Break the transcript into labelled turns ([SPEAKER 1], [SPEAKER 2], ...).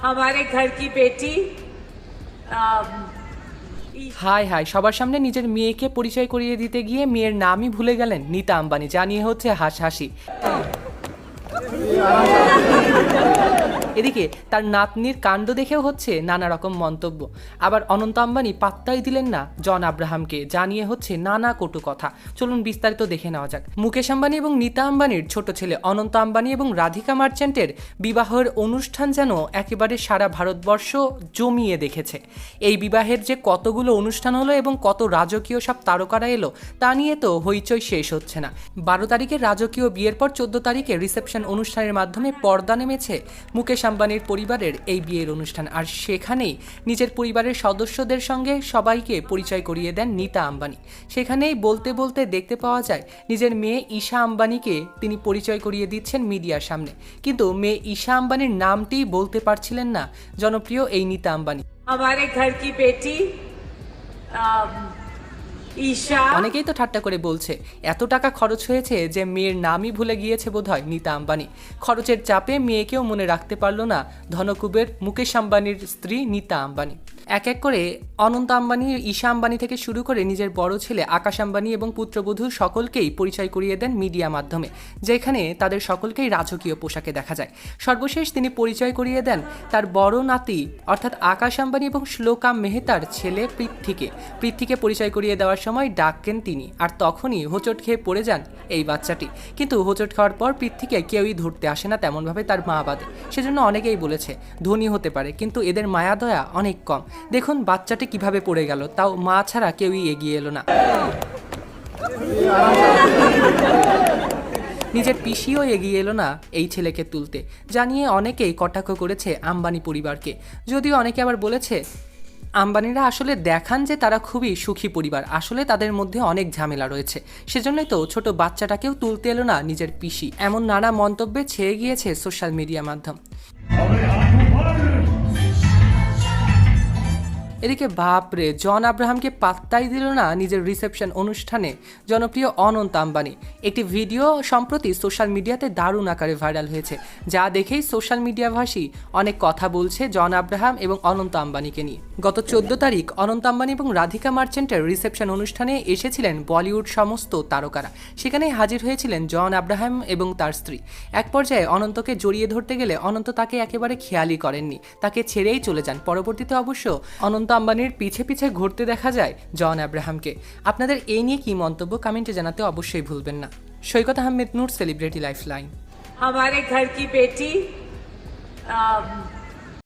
[SPEAKER 1] हमारे घर की बेटी अम,
[SPEAKER 2] হাই হাই সবার সামনে নিজের মেয়েকে পরিচয় করিয়ে দিতে গিয়ে মেয়ের নামই ভুলে গেলেন নিতা আম্বানি জানিয়ে হচ্ছে হাসি এদিকে তার নাতনির কাণ্ড দেখেও হচ্ছে নানা রকম মন্তব্য। আবার অনন্ত আম্বানি পাত্তাই দিলেন না জন আব্রাহামকে, জানিয়ে হচ্ছে নানা কটু কথা। চলুন বিস্তারিত দেখে নেওয়া যাক। মুকেশ আম্বানি এবং নিতা আম্বানির ছোট ছেলে অনন্ত আম্বানি এবং রাধিকা মার্চেন্টের বিবাহের অনুষ্ঠান যেন একেবারে সারা ভারতবর্ষ জমিয়ে দেখেছে। এই বিবাহের যে কতগুলো অনুষ্ঠান হলো এবং কত রাজকীয় সব তারকারা এলো, তা নিয়ে তো হইচই শেষ হচ্ছে না। বারো তারিখে রাজকীয় বিয়ের পর চোদ্দ তারিখে রিসেপশন অনুষ্ঠানের মাধ্যমে পর্দা নেমেছে মুকেশ মুকেশ আম্বানির পরিবারের এই বিয়ের অনুষ্ঠান। আর সেখানেই নিজের পরিবারের সদস্যদের সঙ্গে সবাইকে পরিচয় করিয়ে দেন নীতা আম্বানি। সেখানেই বলতে বলতে দেখতে পাওয়া যায়, নিজের মেয়ে ঈশা আম্বানিকে তিনি পরিচয় করিয়ে দিচ্ছেন মিডিয়ার সামনে। কিন্তু মেয়ে ঈশা আম্বানির নামটি বলতে পারছিলেন না। জনপ্রিয় এই নীতা আম্বানি।
[SPEAKER 1] আমার ঘর কি বেটি? ঈশা?
[SPEAKER 2] অনেকেই তো ঠাট্টা করে বলছে, এত টাকা খরচ হয়েছে যে মেয়ের নামই ভুলে গিয়েছে বোধহয় নীতা আম্বানি। খরচের চাপে মেয়েকেও মনে রাখতে পারল না ধনকুবের মুকেশ আম্বানির স্ত্রী নীতা আম্বানি। এক এক করে অনন্ত আম্বানি, ঈশা আম্বানি থেকে শুরু করে নিজের বড় ছেলে আকাশ আম্বানি এবং পুত্রবধূ সকলকেই পরিচয় করিয়ে দেন মিডিয়া মাধ্যমে, যেখানে তাদের সকলকেই রাজকীয় পোশাকে দেখা যায়। সর্বশেষ তিনি পরিচয় করিয়ে দেন তার বড় নাতি, অর্থাৎ আকাশ আম্বানি এবং শ্লোকা মেহতার ছেলে পৃথ্বীকে। পৃথ্বীকে পরিচয় করিয়ে দেওয়ার সময় ডাকেন তিনি, আর তখনই হোঁচট খেয়ে পড়ে যান এই বাচ্চাটি। কিন্তু হোঁচট খাওয়ার পর পৃথ্বীকে কেউই ধরতে আসে না তেমনভাবে তার মা বাদে। সেজন্য অনেকেই বলেছে, ধনী হতে পারে, কিন্তু এদের মায়া দয়া অনেক কম। দেখুন বাচ্চাটি কীভাবে পড়ে গেল। তাও মা ছাড়া কেউই এগিয়ে এলো না। নিজের পিসিও এগিয়ে এলো না এই ছেলেকে তুলতে। জানিয়ে অনেকেই কটাক্ষ করেছে আম্বানি পরিবারকে। যদিও অনেকে আবার বলেছে, আম্বানিরা আসলে দেখান যে তারা খুবই সুখী পরিবার। আসলে তাদের মধ্যে অনেক ঝামেলা রয়েছে। সেজন্যই তো ছোট বাচ্চাটাকেও তুলতে এলো না নিজের পিসি। এমন নানা মন্তব্যে ছেয়ে গিয়েছে সোশ্যাল মিডিয়া মাধ্যম। এদিকে বাপরে, জন আব্রাহামকে পাত্তাই দিল না নিজের রিসেপশন অনুষ্ঠানে জনপ্রিয় অনন্ত আম্বানি। একটি ভিডিও সম্প্রতি সোশ্যাল মিডিয়াতে দারুণ আকারে ভাইরাল হয়েছে, যা দেখেই সোশ্যাল মিডিয়াভাষী অনেক কথা বলছে জন আব্রাহাম এবং অনন্ত আম্বানিকে নিয়ে। গত চোদ্দ তারিখ অনন্ত আম্বানি এবং রাধিকা মার্চেন্টের রিসেপশন অনুষ্ঠানে এসেছিলেন বলিউড সমস্ত তারকারা। সেখানে হাজির হয়েছিলেন জন আব্রাহাম এবং তার স্ত্রী। এক পর্যায়ে অনন্তকে জড়িয়ে ধরতে গেলে অনন্ত তাকে একেবারে খেয়ালই করেননি, তাকে ছেড়েই চলে যান। পরবর্তীতে অবশ্য অনন্ত আম্বানির পিছে পিছে ঘুরতে দেখা যায় জন আব্রাহামকে আপনাদের এই নিয়ে কি মন্তব্য কমেন্টে জানাতে অবশ্যই ভুলবেন না Saikat Ahmed Noor celebrity life line
[SPEAKER 1] हमारे घर की बेटी अम,